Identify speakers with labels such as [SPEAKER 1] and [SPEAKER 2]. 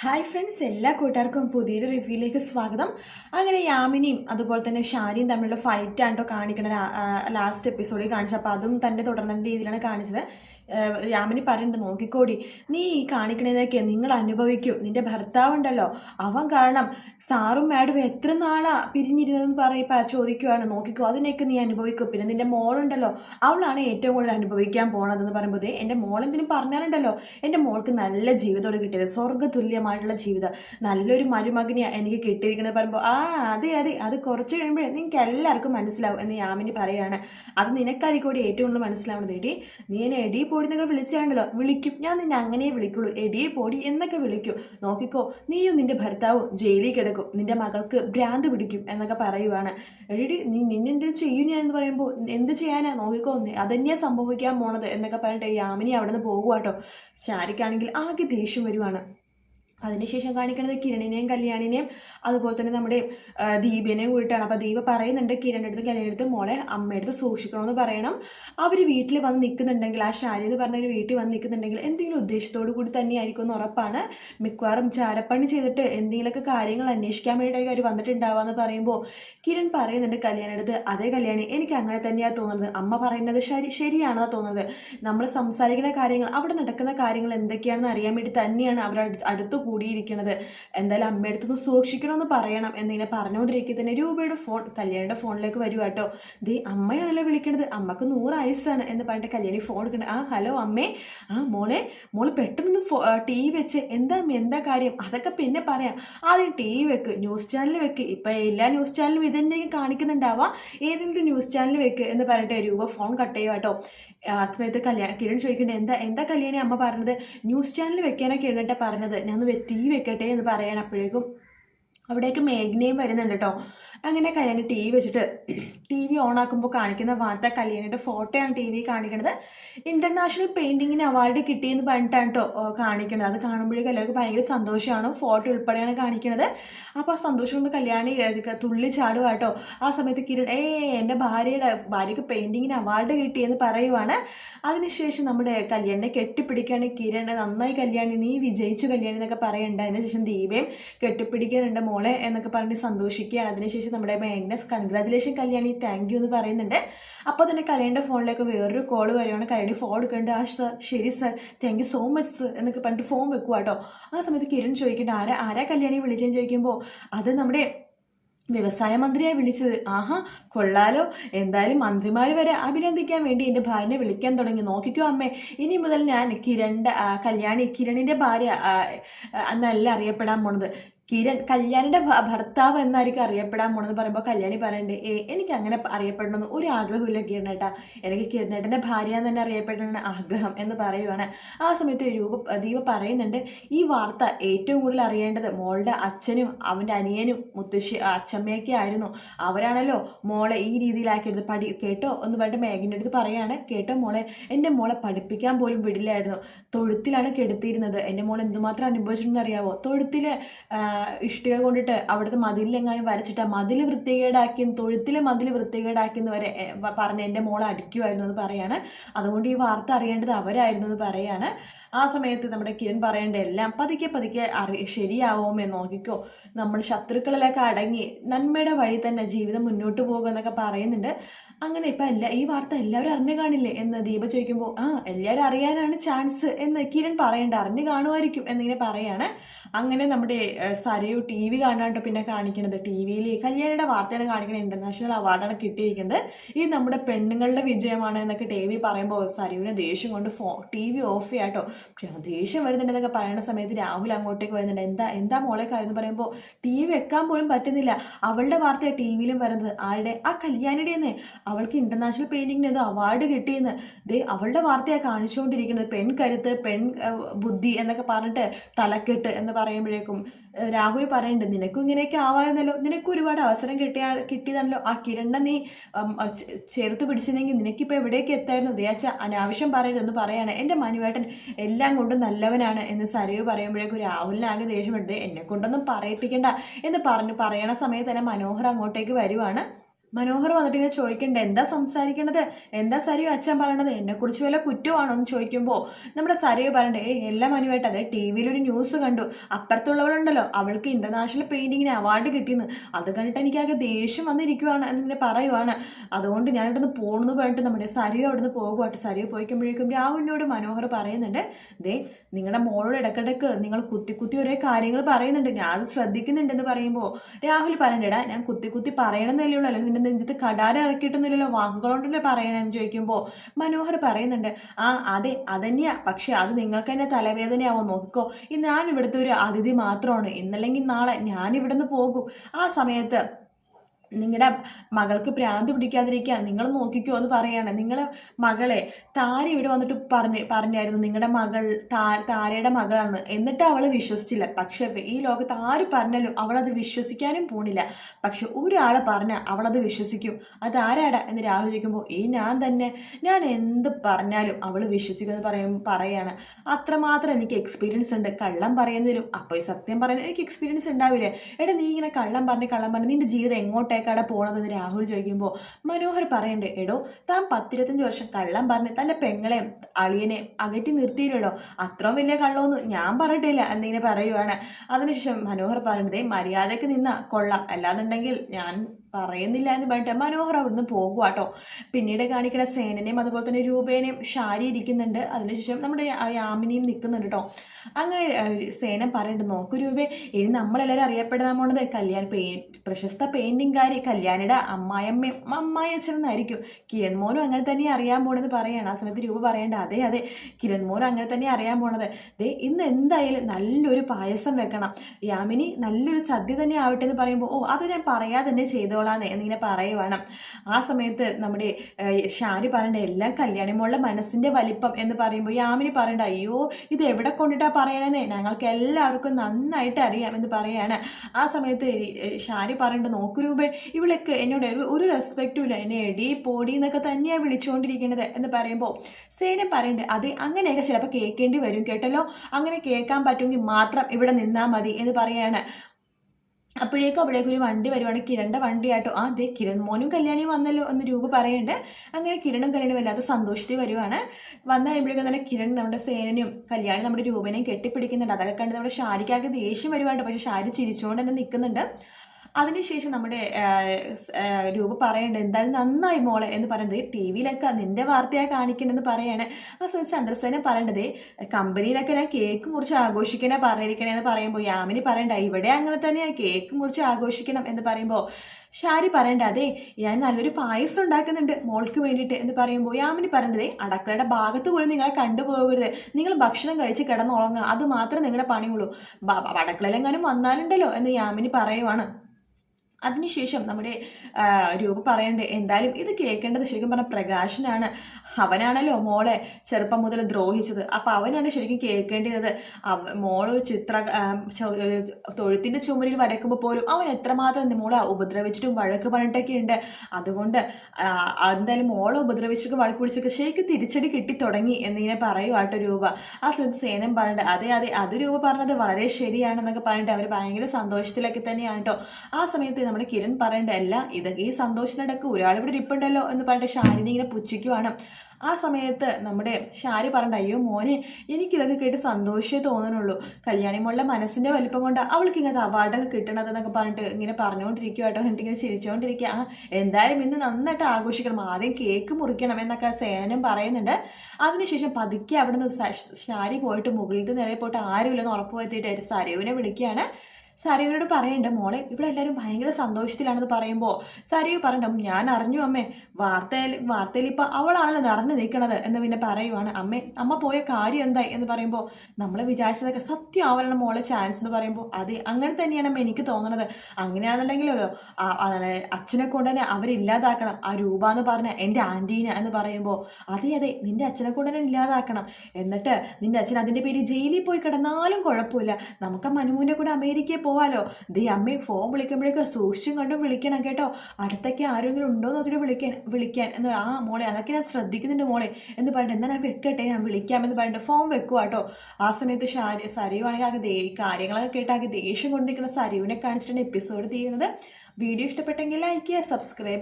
[SPEAKER 1] Hi friends എല്ലാ കൂട്ടുകാർക്കും പുതിയൊരു റിവ്യൂയിലേക്ക് സ്വാഗതം. അങ്ങനെ യാമിനിയും അതുപോലെ തന്നെ ഷാനിയും തമ്മിലുള്ള ഫൈറ്റ് ആണ്ടോ കാണിക്കണ ലാസ്റ്റ് എപ്പിസോഡിൽ കാണിച്ചത്. അപ്പോൾ അതും തന്നെ തുടർന്ന രീതിയിലാണ് കാണിച്ചത്. യാമിനി പറയുന്നുണ്ട് നോക്കിക്കോടി നീ ഈ കാണിക്കണതൊക്കെ നിങ്ങൾ അനുഭവിക്കും. നിന്റെ ഭർത്താവുണ്ടല്ലോ. അവൻ കാരണം സാറും മാഡും എത്ര നാളാ പിരിഞ്ഞിരുന്നതെന്ന് പറയപ്പ ചോദിക്കുവാണ്. നോക്കിക്കോ അതിനെയൊക്കെ നീ അനുഭവിക്കും. പിന്നെ നിന്റെ മോളുണ്ടല്ലോ. അവളാണ് ഏറ്റവും കൂടുതൽ അനുഭവിക്കാൻ പോണതെന്ന് പറയുമ്പോൾ എന്റെ മോളെന്തിനും പറഞ്ഞാലുണ്ടല്ലോ. എന്റെ മോൾക്ക് നല്ല ജീവിതത്തോട് കിട്ടിയത്. സ്വർഗതുല്യമായിട്ടുള്ള ജീവിതം. നല്ലൊരു മരുമകനെയാണ് എനിക്ക് കിട്ടിയിരിക്കുന്നത് പറയുമ്പോൾ ആ അതെ അതെ. അത് കുറച്ച് കഴിയുമ്പോഴേ നിങ്ങൾക്ക് എല്ലാവർക്കും മനസ്സിലാവും എന്ന് യാമിനി പറയാണ്. അത് നിനക്കായിരിക്കൂടി ഏറ്റവും കൂടുതൽ മനസ്സിലാവുന്നത് എടി നീ എന്നെ എടി പൊടി നിങ്ങൾ വിളിച്ചാണല്ലോ. വിളിക്കും. ഞാൻ നിന്നെ അങ്ങനെ വിളിക്കുള്ളൂ. എടിയെ പോടി എന്നൊക്കെ വിളിക്കും. നോക്കിക്കോ നീയും നിന്റെ ഭർത്താവും ജയിലിൽ കിടക്കും. നിന്റെ മകൾക്ക് ഭ്രാന്ത് പിടിക്കും എന്നൊക്കെ പറയുവാണ്. എടി നീ നിന്നെന്ത് ചെയ്യും ഞാൻ എന്ന് പറയുമ്പോൾ എന്ത് ചെയ്യാനാ? നോക്കിക്കോ അതന്നെയാ സംഭവിക്കാൻ പോണത് എന്നൊക്കെ പറഞ്ഞിട്ട് യാമിനി അവിടെ നിന്ന് പോകുവാട്ടോ. ശാരിക്കാണെങ്കിൽ ആകെ ദേഷ്യം വരുവാണ്. അതിനുശേഷം കാണിക്കുന്നത് കിരണിനെയും കല്യാണിനെയും അതുപോലെ തന്നെ നമ്മുടെ ദീപിനെയും കൂട്ടിയാണ് അപ്പോൾ ദീപ പറയുന്നുണ്ട് കിരണിന്റെ അടുത്ത് കല്യാണിന്റെ അടുത്ത് മോളെ അമ്മയുടെ അടുത്ത് സൂക്ഷിക്കണമെന്ന് പറയണം. അവർ വീട്ടിൽ വന്ന് നിൽക്കുന്നുണ്ടെങ്കിൽ ആ ശാരി എന്ന് പറഞ്ഞൊരു വീട്ടിൽ വന്ന് നിൽക്കുന്നുണ്ടെങ്കിൽ എന്തെങ്കിലും ഉദ്ദേശത്തോടു കൂടി തന്നെയായിരിക്കും എന്ന് ഉറപ്പാണ്. മിക്കവാറും ചാരപ്പണി ചെയ്തിട്ട് എന്തെങ്കിലുമൊക്കെ കാര്യങ്ങൾ അന്വേഷിക്കാൻ വേണ്ടിയിട്ട് അവർ വന്നിട്ടുണ്ടാവുക എന്ന് പറയുമ്പോൾ കിരൺ പറയുന്നുണ്ട് കല്യാണിന്റെ അടുത്ത് അതേ കല്യാണി എനിക്ക് അങ്ങനെ തന്നെയാണ് തോന്നുന്നത്. അമ്മ പറയുന്നത് ശരി ശരിയാണെന്നാണ് തോന്നുന്നത്. നമ്മൾ സംസാരിക്കുന്ന കാര്യങ്ങൾ അവിടെ നടക്കുന്ന കാര്യങ്ങൾ എന്തൊക്കെയാണെന്ന് അറിയാൻ വേണ്ടി തന്നെയാണ് അവർ അടുത്ത് കൂടിയിരിക്കുന്നത് എന്തായാലും അമ്മയുടെ അടുത്തൊന്ന് സൂക്ഷിക്കണമെന്ന് പറയണം എന്നിങ്ങനെ പറഞ്ഞുകൊണ്ടിരിക്കുക തന്നെ രൂപയുടെ ഫോൺ കല്യാണിയുടെ ഫോണിലേക്ക് വരുക കേട്ടോ. ദേ അമ്മയാണല്ലോ വിളിക്കണത്. അമ്മയ്ക്ക് നൂറ് ആയുസാണ് എന്ന് പറഞ്ഞിട്ട് കല്യാണി ഫോൺ എടുക്കണത് ആ ഹലോ അമ്മേ. ആ മോളെ മോൾ പെട്ടെന്ന് ടി വി വെച്ച്. എന്താ എന്താ കാര്യം? അതൊക്കെ പിന്നെ പറയാം. ആദ്യം ടി വി വെക്ക് ന്യൂസ് ചാനൽ വെക്ക്. ഇപ്പം എല്ലാ ന്യൂസ് ചാനലും ഇതെന്തെങ്കിലും കാണിക്കുന്നുണ്ടാവാം ഏതെങ്കിലും ന്യൂസ് ചാനൽ വെക്ക് എന്ന് പറഞ്ഞിട്ട് രൂപ ഫോൺ കട്ട് ചെയ്യുക കേട്ടോ. ആ സമയത്ത് കല്യാണം കിരൺ ചോദിക്കേണ്ടത് എന്താ എന്താ കല്യാണി അമ്മ പറഞ്ഞത്? ന്യൂസ് ചാനൽ വെക്കാനൊക്കെ എഴുന്നിട്ടാണ് പറഞ്ഞത്. ഞാൻ വി വെക്കട്ടെ എന്ന് പറയണപ്പോഴേക്കും അവിടേക്ക് മേഘ്നയും വരുന്നുണ്ട് കേട്ടോ അങ്ങനെ കല്യാണി ടി വി വെച്ചിട്ട് ടി വി ഓൺ ആക്കുമ്പോൾ കാണിക്കുന്ന വാർത്ത കല്യാണിയുടെ ഫോട്ടോയാണ് ടി വി കാണിക്കുന്നത് ഇന്റർനാഷണൽ പെയിന്റിങ്ങിന് അവാർഡ് കിട്ടിയെന്ന് പറഞ്ഞിട്ടാണ് കേട്ടോ കാണിക്കുന്നത് അത് കാണുമ്പോഴേക്കും എല്ലാവർക്കും ഭയങ്കര സന്തോഷമാണ്. ഫോട്ടോ ഉൾപ്പെടെയാണ് കാണിക്കുന്നത് അപ്പോൾ ആ സന്തോഷം കൊണ്ട് കല്യാണി തുള്ളി ചാടുക കേട്ടോ ആ സമയത്ത് കിരൺ ഏ എന്റെ ഭാര്യയുടെ ഭാര്യയ്ക്ക് പെയിന്റിങ്ങിന് അവാർഡ് കിട്ടിയെന്ന് പറയുവാണ്. അതിനുശേഷം നമ്മുടെ കല്യാണിനെ കെട്ടിപ്പിടിക്കുകയാണ് കിരൺ. നന്നായി കല്യാണി നീ വിജയിച്ചു കല്യാണി എന്നൊക്കെ പറയണ്ട. അതിനുശേഷം ദീപയും കെട്ടിപ്പിടിക്കാനുണ്ട് മോളെ എന്നൊക്കെ പറഞ്ഞ് സന്തോഷിക്കുകയാണ്. അതിനുശേഷം നമ്മുടെ Magnus congratulation Kalyani thank you എന്ന് പറയുന്നുണ്ട്. അപ്പോൾ തന്നെ കല്യാണിന്റെ ഫോണിലേക്ക് വേറൊരു കോൾ വരുവാണ് കല്യാണി ഫോൺ എടുക്കേണ്ടത് ആ സർ ശരി sir thank you so much എന്നൊക്കെ പറഞ്ഞിട്ട് ഫോൺ വെക്കുക കേട്ടോ. ആ സമയത്ത് കിരൺ ചോദിക്കേണ്ട ആരാ ആരാ കല്യാണി വിളിച്ചെന്ന് ചോദിക്കുമ്പോൾ അത് നമ്മുടെ വ്യവസായ മന്ത്രിയായി വിളിച്ചത്. ആഹാ കൊള്ളാലോ. എന്തായാലും മന്ത്രിമാർ വരെ അഭിനന്ദിക്കാൻ വേണ്ടി എന്റെ ഭാര്യനെ വിളിക്കാൻ തുടങ്ങി. നോക്കിക്കോ അമ്മേ. ഇനി മുതൽ ഞാൻ കിരണിന്റെ കല്യാണി കിരണിന്റെ ഭാര്യ എന്നല്ല അറിയപ്പെടാൻ പോണത്. കിരൺ കല്യാണിയുടെ ഭർത്താവ് എന്നായിരിക്കും അറിയപ്പെടാൻ പോണെന്ന് പറയുമ്പോൾ കല്യാണി പറയണ്ടേ ഏ എനിക്ക് അങ്ങനെ അറിയപ്പെടണമെന്ന് ഒരു ആഗ്രഹമില്ല കിരണേട്ടാ എനിക്ക് കിരണേട്ടന്റെ ഭാര്യ എന്ന് തന്നെ അറിയപ്പെടണമെന്ന് ആഗ്രഹം എന്ന് പറയുവാണ്. ആ സമയത്ത് രൂപ ദീപ പറയുന്നുണ്ട് ഈ വാർത്ത ഏറ്റവും കൂടുതൽ അറിയേണ്ടത് മോളുടെ അച്ഛനും അവന്റെ അനിയനും മുത്തശ്ശി അച്ഛമ്മയൊക്കെ ആയിരുന്നു. അവരാണല്ലോ മോളെ ഈ രീതിയിലാക്കിയത് പഠി കേട്ടോ? എന്ന് പറഞ്ഞിട്ട് മേഘിന്റെ അടുത്ത് പറയാണ്. കേട്ടോ മോളെ എന്റെ മോളെ പഠിപ്പിക്കാൻ പോലും വിടില്ലായിരുന്നു. തൊഴുത്തിലാണ് കെടുത്തിയിരുന്നത്. എന്റെ മോൾ എന്തുമാത്രം അനുഭവിച്ചിട്ടുണ്ടെന്ന് അറിയാവോ? തൊഴുത്തിലെ ആ, ഇഷ്ടിക കൊണ്ടിട്ട് അവിടുത്തെ മതിലെങ്ങാനും വരച്ചിട്ട് മതിൽ വൃത്തികേടാക്കി തൊഴുത്തിലെ മതിൽ വൃത്തികേടാക്കിയെന്ന് വരെ പറഞ്ഞ് എന്റെ മോളെ അടിക്കുമായിരുന്നു എന്ന് പറയാണ്. അതുകൊണ്ട് ഈ വാർത്ത അറിയേണ്ടത് അവരായിരുന്നു എന്ന് പറയാണ്. ആ സമയത്ത് നമ്മുടെ കിരൺ പറയേണ്ട എല്ലാം പതുക്കെ പതുക്കെ അറി ശരിയാവുമോ നോക്കിക്കോ. നമ്മൾ ശത്രുക്കളിലൊക്കെ അടങ്ങി നന്മയുടെ വഴി തന്നെ ജീവിതം മുന്നോട്ട് പോകുമെന്നൊക്കെ പറയുന്നുണ്ട്. അങ്ങനെ ഇപ്പം എല്ലാ ഈ വാർത്ത എല്ലാവരും അറിഞ്ഞു കാണില്ലേ? എന്ന് ദീപ ചോദിക്കുമ്പോൾ ആ എല്ലാവരും അറിയാനാണ് ചാൻസ് എന്ന് കിരൺ പറയണ്ട. അറിഞ്ഞു കാണുമായിരിക്കും എന്നിങ്ങനെ പറയാണ്. അങ്ങനെ നമ്മുടെ സരയു ടി വി കാണാണ്ട് പിന്നെ കാണിക്കുന്നത് ടി വിയിൽ കല്യാണിയുടെ വാർത്തയാണ് കാണിക്കുന്നത് ഇന്റർനാഷണൽ അവാർഡാണ് കിട്ടിയിരിക്കുന്നത്. ഈ നമ്മുടെ പെണ്ണുങ്ങളുടെ വിജയമാണ് എന്നൊക്കെ ടി വി പറയുമ്പോൾ സരയുവിനെ ദേഷ്യം കൊണ്ട് ഫോ ടി വി ഓഫ് ചെയ്യാട്ടോ. ദേഷ്യം വരുന്നുണ്ടെന്നൊക്കെ പറയുന്ന സമയത്ത് രാഹുൽ അങ്ങോട്ടേക്ക് വരുന്നുണ്ട്. എന്താ എന്താ മോളെ കാര്യം പറയുമ്പോൾ ടി വി വെക്കാൻ പോലും പറ്റുന്നില്ല. അവളുടെ വാർത്തയാണ് ടി വിയിലും വരുന്നത്. ആരുടെ? ആ കല്യാണിയുടെ അവൾക്ക് ഇന്റർനാഷണൽ പെയിന്റിങ്ങിന് ഏതോ അവാർഡ് കിട്ടിയെന്ന്. ദേ അവളുടെ വാർത്തയാണ് കാണിച്ചുകൊണ്ടിരിക്കുന്നത്. പെൺ കരുത്ത് പെൺ ബുദ്ധി എന്നൊക്കെ പറഞ്ഞിട്ട് തലക്കെട്ട് എന്ന് പറയുമ്പോഴേക്കും രാഹുൽ പറയുന്നുണ്ട് നിനക്കും ഇങ്ങനെയൊക്കെ ആവാമെന്നല്ലോ. നിനക്ക് ഒരുപാട് അവസരം കിട്ടിയ കിട്ടിയതാണല്ലോ. ആ കിരണ്ണ നീ ചേർത്ത് പിടിച്ചിരുന്നെങ്കിൽ നിനക്കിപ്പോൾ എവിടേക്ക് എത്തായിരുന്നു? ദയാച്ച അനാവശ്യം പറയരുതെന്ന് പറയാണ്. എന്റെ മനുവേട്ടൻ എല്ലാം കൊണ്ടും നല്ലവനാണ് എന്ന് സരയു പറയുമ്പോഴേക്കും രാഹുലിനാകെ ദേഷ്യമെടുത്ത് എന്നെ കൊണ്ടൊന്നും പറയിപ്പിക്കണ്ട എന്ന് പറഞ്ഞു പറയണ സമയത്ത് തന്നെ മനോഹർ അങ്ങോട്ടേക്ക് വരുവാണ്. മനോഹർ വന്നിട്ട് ഇങ്ങനെ ചോദിക്കണ്ടേ എന്താ സംസാരിക്കണത്? എന്താ സരിയോ അച്ഛൻ പറയണത്? എന്നെക്കുറിച്ച് വല്ല കുറ്റമാണോ? എന്ന് ചോദിക്കുമ്പോൾ നമ്മുടെ സരിയോ പറയണ്ടേ ഏ എല്ലാം അനുവായിട്ട് അതെ ടി വിയിൽ ഒരു ന്യൂസ് കണ്ടു. അപ്പുറത്തുള്ളവളുണ്ടല്ലോ അവൾക്ക് ഇന്റർനാഷണൽ പെയിന്റിങ്ങിന് അവാർഡ് കിട്ടിയെന്ന്. അത് കണ്ടിട്ട് എനിക്കാകെ ദേഷ്യം വന്നിരിക്കുവാണ് എന്നിങ്ങനെ പറയുവാണ്. അതുകൊണ്ട് ഞാൻ ഇവിടുന്ന് പോകണമെന്ന് പറഞ്ഞിട്ട് നമ്മുടെ സരിയോ അവിടുന്ന് പോകുവാട്ട്. സരിയോ പോയിക്കുമ്പോഴേക്കും രാഹുലിനോട് മനോഹർ പറയുന്നുണ്ട് ദേ നിങ്ങളുടെ മോളോട് ഇടക്കിടക്ക് നിങ്ങൾ കുത്തി കുത്തി ഒരേ കാര്യങ്ങൾ പറയുന്നുണ്ട്. ഞാൻ അത് ശ്രദ്ധിക്കുന്നുണ്ടെന്ന് പറയുമ്പോൾ രാഹുൽ പറയണ്ടേടാ ഞാൻ കുത്തി കുത്തി പറയണമെന്നല്ലേ ഉള്ളൂ. അല്ലെങ്കിൽ നിന്റെ നെഞ്ചത്ത് കടാര ഇറക്കിയിട്ടൊന്നുമില്ലല്ലോ. വാക്കുകളോണ്ടല്ലേ പറയണമെന്ന് ചോദിക്കുമ്പോൾ മനോഹർ പറയുന്നുണ്ട് ആ അതെ അതന്നെയാ. പക്ഷെ അത് നിങ്ങൾക്ക് തന്നെ തലവേദനയാവോ? നോക്കിക്കോ. ഞാൻ ഇവിടുത്തെ ഒരു അതിഥി മാത്രമാണ്. ഇന്നല്ലെങ്കിൽ നാളെ ഞാൻ ഇവിടുന്ന് പോകും. ആ സമയത്ത് നിങ്ങളുടെ മകൾക്ക് ഭ്രാന്ത് പിടിക്കാതിരിക്കാൻ നിങ്ങൾ നോക്കിക്കോ എന്ന് പറയാണ്. നിങ്ങളെ മകളെ താര ഇവിടെ വന്നിട്ട് പറഞ്ഞ് പറഞ്ഞായിരുന്നു നിങ്ങളുടെ മകൾ താരയുടെ മകളാണ്. എന്നിട്ട് അവൾ വിശ്വസിച്ചില്ല. പക്ഷെ ഈ ലോകത്ത് ആര് പറഞ്ഞാലും അവളത് വിശ്വസിക്കാനും പോണില്ല. പക്ഷെ ഒരാൾ പറഞ്ഞാൽ അവളത് വിശ്വസിക്കും. അത് ആരാടാ എന്ന് രാഹുൽ ചോദിക്കുമ്പോൾ ഈ ഞാൻ തന്നെ. ഞാൻ എന്ത് പറഞ്ഞാലും അവൾ വിശ്വസിക്കുമെന്ന് പറയും പറയാണ്. അത്രമാത്രം എനിക്ക് എക്സ്പീരിയൻസ് ഉണ്ട്. കള്ളം പറയുന്നതിലും അപ്പോൾ ഈ സത്യം പറയാൻ എനിക്ക് എക്സ്പീരിയൻസ് ഉണ്ടാവില്ലേ? എടാ നീ ഇങ്ങനെ കള്ളം പറഞ്ഞ് കള്ളം പറഞ്ഞ് നിന്റെ ജീവിതം എങ്ങോട്ടേക്കാടെ പോണതെന്ന് രാഹുൽ ചോദിക്കുമ്പോൾ മനോഹർ പറയണ്ടേ എടോ താൻ പത്തിരുപത്തഞ്ച് വർഷം കള്ളം പറഞ്ഞ് തന്റെ പെങ്ങളെയും അളിയനെ അകറ്റി നിർത്തിയില്ലടോ? അത്രയും വലിയ കള്ളമൊന്നും ഞാൻ പറഞ്ഞിട്ടില്ല എന്നിങ്ങനെ പറയുവാണ്. അതിനുശേഷം മനോഹർ പറയണതേ മര്യാദയ്ക്ക് നിന്ന കൊള്ളാം. അല്ലാന്നുണ്ടെങ്കിൽ ഞാൻ പറയുന്നില്ല എന്ന് പറഞ്ഞിട്ട് മനോഹർ അവിടുന്ന് പോകുക കേട്ടോ പിന്നീട് കാണിക്കുന്ന സേനനെയും അതുപോലെ തന്നെ രൂപേനെയും ഷാരി ഇരിക്കുന്നുണ്ട്. അതിനുശേഷം നമ്മുടെ യാമിനിയും നിൽക്കുന്നുണ്ട് കേട്ടോ അങ്ങനെ സേന പറയുന്നുണ്ട് നോക്ക് രൂപേ ഇനി നമ്മളെല്ലാവരും അറിയപ്പെടാൻ പോണത് കല്യാൺ പേ പ്രശസ്ത പെയിന്റിംഗുകാരി കല്യാണിയുടെ അമ്മായിയമ്മയും അമ്മായി അച്ഛനെന്നായിരിക്കും കിരൺ മോനും അങ്ങനെ തന്നെ അറിയാൻ പോണെന്ന് പറയാണ്. ആ സമയത്ത് രൂപ പറയേണ്ട അതെ അതെ കിരൺ മോനും അങ്ങനെ തന്നെ അറിയാൻ പോണത്. ദേ ഇന്ന് എന്തായാലും നല്ലൊരു പായസം വെക്കണം. യാമിനി നല്ലൊരു സദ്യ തന്നെ ആവട്ടെ എന്ന് പറയുമ്പോൾ ഓ അത് ഞാൻ പറയാതെ തന്നെ ചെയ്തോളാന്ന് എന്നിങ്ങനെ പറയുവാണ്. ആ സമയത്ത് നമ്മുടെ ഷാരി പറയേണ്ട എല്ലാം കല്യാണി മോളുടെ മനസ്സിന്റെ വലിപ്പം എന്ന് പറയുമ്പോൾ യാമിനി പറയണ്ട അയ്യോ ഇത് എവിടെ കൊണ്ടിട്ടാ പറയണേന്നേ? ഞങ്ങൾക്ക് എല്ലാവർക്കും നന്നായിട്ട് അറിയാം എന്ന് പറയാണ്. ആ സമയത്ത് ഷാരി പറയണ്ട നോക്കൂ രൂപേ ഇവളൊക്കെ എന്നോട് ഒരു- റെസ്പെക്റ്റും ഇല്ല. എന്നെ എടി പൊടി എന്നൊക്കെ തന്നെയാണ് വിളിച്ചുകൊണ്ടിരിക്കുന്നത് എന്ന് പറയുമ്പോൾ സേന പറയേണ്ടത് അതെ അങ്ങനെയൊക്കെ ചിലപ്പോൾ കേൾക്കേണ്ടി വരും കേട്ടല്ലോ? അങ്ങനെ കേൾക്കാൻ പറ്റുമെങ്കിൽ മാത്രം ഇവിടെ നിന്നാൽ മതി എന്ന് പറയാണ്. അപ്പോഴേക്കും അവിടേക്ക് ഒരു വണ്ടി വരുവാണ്. കിരണിന്റെ വണ്ടിയായിട്ടോ ആ ദേ കിരൺ മോനും കല്യാണിയും വന്നല്ലോ എന്ന് രൂപ പറയുന്നുണ്ട് അങ്ങനെ കിരണും കല്യാണിയും വല്ലാതെ സന്തോഷത്തിൽ വരുവാണ്. വന്ന കഴിയുമ്പോഴേക്കും തന്നെ കിരൺ നമ്മുടെ സേനനും കല്യാണി നമ്മുടെ രൂപനെയും കെട്ടിപ്പിടിക്കുന്നുണ്ട്. അതൊക്കെ കണ്ട് നമ്മുടെ ഷാരിക്കാക്ക് ദേഷ്യം വരുവാണ്ട് പക്ഷെ ഷാരി ചിരിച്ചുകൊണ്ട് തന്നെ നിൽക്കുന്നുണ്ട്. അതിനുശേഷം നമ്മുടെ രൂപ പറയേണ്ടത് എന്തായാലും നന്നായി മോളെ എന്ന് പറയുന്നത് ടി വിയിലൊക്കെ നിന്റെ വാർത്തയാണ് കാണിക്കണമെന്ന് പറയാണ്. ആ ചന്ദ്രസേന പറയേണ്ടത് കമ്പനിയിലൊക്കെ ഞാൻ കേക്ക് മുറിച്ച് ആഘോഷിക്കണേ പറഞ്ഞിരിക്കണേ എന്ന് പറയുമ്പോൾ യാമിനി പറയണ്ട ഇവിടെ അങ്ങനെ തന്നെയാണ് കേക്ക് മുറിച്ച് ആഘോഷിക്കണം എന്ന് പറയുമ്പോൾ ഷാരി പറയണ്ട അതെ ഞാൻ നല്ലൊരു പായസം ഉണ്ടാക്കുന്നുണ്ട് മോൾക്ക് വേണ്ടിയിട്ട് എന്ന് പറയുമ്പോൾ യാമിനി പറയേണ്ടത് അടക്കളയുടെ ഭാഗത്ത് പോലും നിങ്ങളെ കണ്ടുപോകരുത് നിങ്ങൾ ഭക്ഷണം കഴിച്ച് കിടന്നുറങ്ങുക. അത് മാത്രമേ നിങ്ങളുടെ പണിയുള്ളൂ. അടക്കളയിലെങ്ങാനും വന്നാലുണ്ടല്ലോ എന്ന് യാമിനി പറയുവാണ്. അതിനുശേഷം നമ്മുടെ രൂപ പറയണ്ടേ? എന്തായാലും ഇത് കേൾക്കേണ്ടത് ശരിക്കും പറഞ്ഞ പ്രകാശനാണ്. അവനാണല്ലോ മോളെ ചെറുപ്പം മുതൽ ദ്രോഹിച്ചത്. അപ്പം അവനാണ് ശരിക്കും കേൾക്കേണ്ടത് മോൾ ചിത്ര തൊഴുത്തിന്റെ ചുമരിൽ വരയ്ക്കുമ്പോൾ പോലും അവൻ എത്രമാത്രം മോളെ ഉപദ്രവിച്ചിട്ടും വഴക്ക് പറഞ്ഞിട്ടൊക്കെ ഉണ്ട്. അതുകൊണ്ട് എന്തായാലും മോളെ ഉപദ്രവിച്ചിട്ടും വഴക്ക് പിടിച്ചൊക്കെ ശരിക്കും തിരിച്ചടി കിട്ടി തുടങ്ങി എന്നിങ്ങനെ പറയുവാട്ടോ രൂപ. ആ സ്ഥലത്ത് സേനം പറഞ്ഞിട്ട് അതെ അതെ അത് രൂപ പറഞ്ഞത് വളരെ ശരിയാണെന്നൊക്കെ പറഞ്ഞിട്ട് അവർ ഭയങ്കര സന്തോഷത്തിലൊക്കെ തന്നെയാണ് കേട്ടോ. ആ സമയത്ത് നമ്മുടെ കിരൺ പറയേണ്ട അല്ല ഇത് ഈ സന്തോഷത്തിനിടക്ക് ഒരാളിവിടെ ഇരിപ്പുണ്ടല്ലോ എന്ന് പറഞ്ഞിട്ട് ഷാരിനെ ഇങ്ങനെ പുച്ഛിക്കുവാണ്. ആ സമയത്ത് നമ്മുടെ ഷാരി പറഞ്ഞ അയ്യോ മോനെ എനിക്കിതൊക്കെ കേട്ട് സന്തോഷമേ തോന്നുന്നുള്ളൂ കല്യാണി മോളുടെ മനസ്സിന്റെ വലിപ്പം കൊണ്ട് അവൾക്ക് ഇങ്ങനത്തെ അവാർഡൊക്കെ കിട്ടണത് എന്നൊക്കെ പറഞ്ഞിട്ട് ഇങ്ങനെ പറഞ്ഞുകൊണ്ടിരിക്കുക കേട്ടോ എന്നിട്ട് ഇങ്ങനെ ചിരിച്ചുകൊണ്ടിരിക്കുക ആ എന്തായാലും ഇന്ന് നന്നായിട്ട് ആഘോഷിക്കണം ആദ്യം കേക്ക് മുറിക്കണം എന്നൊക്കെ സേനനും പറയുന്നുണ്ട്. അതിനുശേഷം പതുക്കെ അവിടുന്ന് നിന്ന് ഷാരി പോയിട്ട് മുകളിലത്തെ നിലയിൽ പോയിട്ട് ആരുമില്ലെന്ന് ഉറപ്പ് വരുത്തിയിട്ട് സരയുവിനെ വിളിക്കുകയാണ്. സരയുവിനോട് പറയണ്ട മോളെ ഇവിടെ എല്ലാവരും ഭയങ്കര സന്തോഷത്തിലാണെന്ന് പറയുമ്പോൾ സരയു പറയണ്ട ഞാൻ അറിഞ്ഞു അമ്മേ വാർത്തയിൽ വാർത്തയിൽ ഇപ്പം അവളാണല്ലോ നിറഞ്ഞു നിൽക്കണത് എന്ന് പിന്നെ പറയുവാണ്. അമ്മേ അമ്മ പോയ കാര്യം എന്തായി? എന്ന് പറയുമ്പോൾ നമ്മൾ വിചാരിച്ചതൊക്കെ സത്യം ആവലാണ് മോളെ ചാൻസ് എന്ന് പറയുമ്പോൾ അതെ അങ്ങനെ തന്നെയാണ് എനിക്ക് തോന്നണത്. അങ്ങനെയാണെന്നുണ്ടെങ്കിലോ അച്ഛനെ കൊണ്ട് തന്നെ അവരില്ലാതാക്കണം ആ രൂപ എന്ന് പറഞ്ഞ എന്റെ ആന്റീന എന്ന് പറയുമ്പോൾ അതെ അതെ നിന്റെ അച്ഛനെ കൊണ്ട് തന്നെ ഇല്ലാതാക്കണം. എന്നിട്ട് നിന്റെ അച്ഛൻ അതിന്റെ പേര് ജയിലിൽ പോയി കിടന്നാലും കുഴപ്പമില്ല. നമുക്ക് ആ കൂടെ അമേരിക്കയിൽ പോവാലോ? ദേ അമ്മേ ഫോൺ വിളിക്കുമ്പോഴേക്ക് സൂക്ഷിച്ചും കണ്ടും വിളിക്കണം കേട്ടോ. അടുത്തൊക്കെ ആരെങ്കിലും ഉണ്ടോ നോക്കിയിട്ട് വിളിക്കാൻ വിളിക്കാൻ. എന്ന് ആ മോളെ അതൊക്കെ ഞാൻ ശ്രദ്ധിക്കുന്നുണ്ട് മോളെ. എന്ന് പറഞ്ഞിട്ട് എന്നാൽ ഞാൻ വെക്കട്ടെ ഞാൻ വിളിക്കാം എന്ന് പറഞ്ഞിട്ട് ഫോൺ വെക്കുക കേട്ടോ. ആ സമയത്ത് ഷാരി സരിയുവാണെങ്കിൽ ആകെ ദേ കാര്യങ്ങളൊക്കെ കേട്ടാകെ ദേഷ്യം കൊണ്ട് നിൽക്കുന്ന കാണിച്ചിട്ടാണ് എപ്പിസോഡ് തീരുന്നത്. വീഡിയോ ഇഷ്ടപ്പെട്ടെങ്കിൽ ലൈക്ക് ചെയ്യുക സബ്സ്ക്രൈബ്